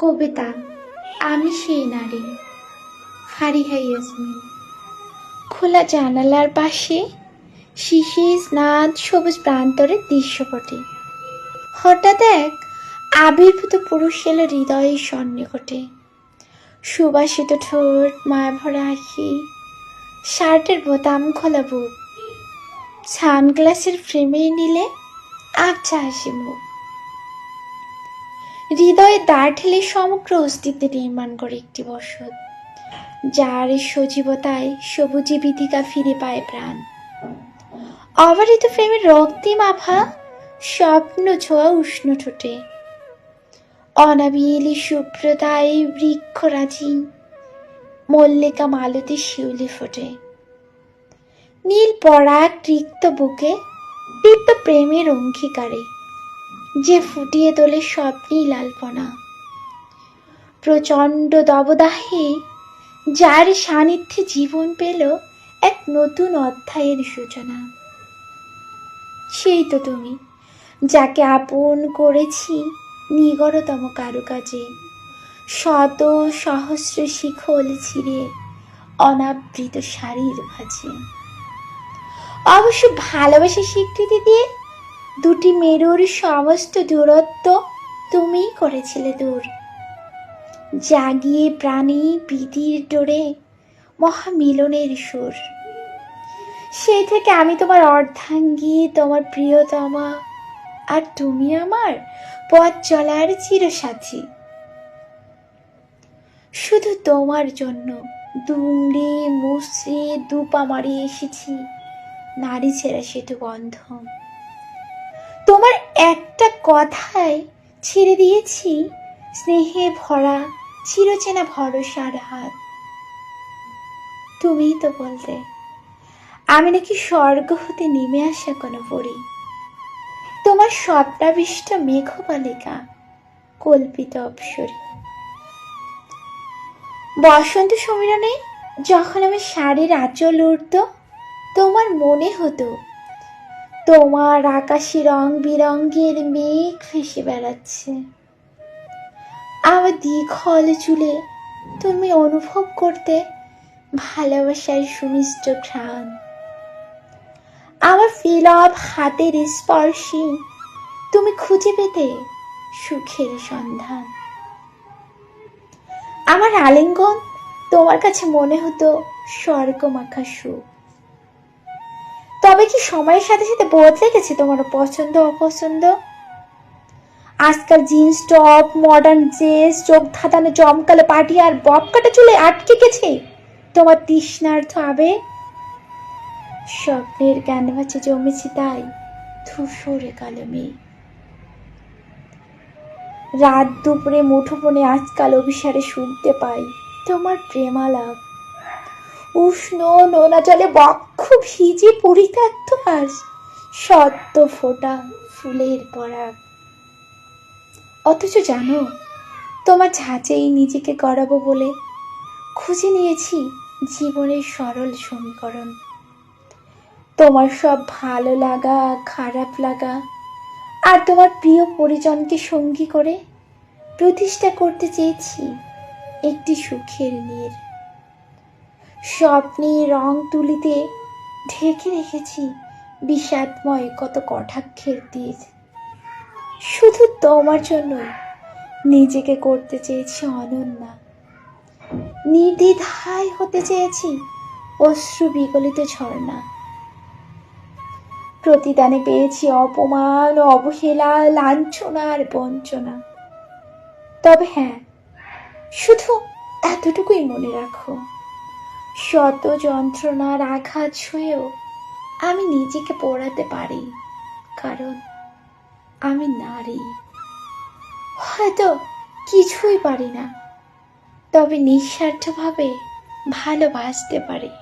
কবিতা, আমি সেই নারী। ফারিহা ইয়াসমিন। খোলা জানালার পাশে শিশি, স্নান, সবুজ প্রান্তরের দৃশ্যপটে। হঠাৎ এক আবির্ভূত পুরুষ এলো হৃদয়ের সন্নিকটে। সুবাসিত ঠোঁট মায়া ভরা আখি, শার্টের বোতাম, খোলা বুক। সানগ্লাসের ফ্রেমে নিলে আবছা হাসি মুখ। হৃদয়ে দাঁড় ঠেলে সমগ্র অস্তিত্ব নির্মাণ করে একটি বসত, যার সজীবতায় সবুজে বিধিকা ফিরে পায় প্রাণ। অবারিত প্রেমের রক্তিম আভা স্বপ্ন ছোঁয়া উষ্ণ ঠোঁটে। অনাবিলি শুভ্রতায় বৃক্ষরাজি মল্লিকা মালতী শিউলি ফোটে। নীল পরাগ রিক্ত বুকে দীপ্ত প্রেমের অঙ্গীকারে। যে ফুটিয়ে তোলে স্বপ্নই লালপনা। প্রচণ্ড দবদাহে যার সান্নিধ্যে জীবন পেল এক নতুন অধ্যায়ের সূচনা। সেই তো তুমি, যাকে আপন করেছি নিগড়তম কারুকাজে। শত সহস্র শিখল ছিঁড়ে অনাবৃত শাড়ির ভাজে। অবশ্য ভালোবাসা স্বীকৃতি দিয়ে দুটি মেরুর সমস্ত দূরত্ব তুমিই করেছিলে দূর। জাগিয়ে প্রাণী প্রীতির ডোরে মহামিলনের সুর। সেই থেকে আমি তোমার অর্ধাঙ্গী, তোমার প্রিয়তমা। আর তুমি আমার পথ চলার চিরসাথী। শুধু তোমার জন্য দুমড়ে মুসড়ে দুপা মারিয়ে এসেছি। নারী ছেঁড়া সেতু বন্ধ। তোমার একটা কথায় ছেড়ে দিয়েছি। স্নেহে ভরা, চিরচেনা ভরসার হাত। তুমিই তো বলতে আমি নাকি স্বর্গ হতে নেমে আসা কোনো পড়ি তোমার স্বপ্নাবিষ্ট মেঘবালিকা কল্পিত অপসরী। বসন্ত সমীরণে যখন আমার শাড়ির আঁচল উঠত তোমার মনে হতো তোমার আকাশে রং বিরঙ্গের মেঘ ভেসে বেড়াচ্ছে। আমার দীঘল চুলে তুমি অনুভব করতে ভালোবাসার সুমিষ্ট ঘ্রাণ। আমার ফিলপ হাতের স্পর্শে তুমি খুঁজে পেতে সুখের সন্ধান। আমার আলিঙ্গন তোমার কাছে মনে হতো স্বর্গমাখা সুখ। তবে কি সময়ের সাথে সাথে বদলে গেছে তোমার পছন্দ, অপছন্দ? আজকাল জিন্স, টপ মডার্ন ড্রেস চোখ ধাঁধানো জমকালো পাটি আর বব কাটা চুলে আটকে গেছে। তোমার তৃষ্ণার্থ আবে স্বপ্নের ক্যানভাসে জমেছে তাই ধূসরে কালো মেঘ। রাত দুপুরে মুঠোফোনে আজকাল অভিসারে শুনতে পাই তোমার প্রেমালাপ। উষ্ণ নোনা জলে বক্ষ ভিজে পরিত্যক্ত আজ। সদ্য ফোটা ফুলের পরাগ অথচ জানো, তোমার ঝাঁচেই নিজেকে গড়াবো বলে খুঁজে নিয়েছি জীবনের সরল সমীকরণ। তোমার সব ভালো লাগা, খারাপ লাগা আর তোমার প্রিয় পরিজনকে সঙ্গী করে প্রতিষ্ঠা করতে চেয়েছি একটি সুখের নীর। স্বপ্নে রং তুলিতে ঢেকে রেখেছি বিষাদময় কত কটাক্ষের তীর। শুধু তোমার জন্য নিজেকে করতে চেয়েছি অনন্যা। নির্দ্বিধায় হতে চেয়েছি অশ্রু বিগলিত ঝর্ণা। প্রতিদানে পেয়েছি অপমান, অবহেলা, লাঞ্ছনা আর বঞ্চনা। তবে হ্যাঁ শুধু এতটুকুই মনে রাখো। শত যন্ত্রণার আঘাত ছুঁয়েও আমি নিজেকে পড়াতে পারি, কারণ আমি নারী। হয়তো কিছুই পারি না, তবে নিঃস্বার্থভাবে ভালোবাসতে পারি।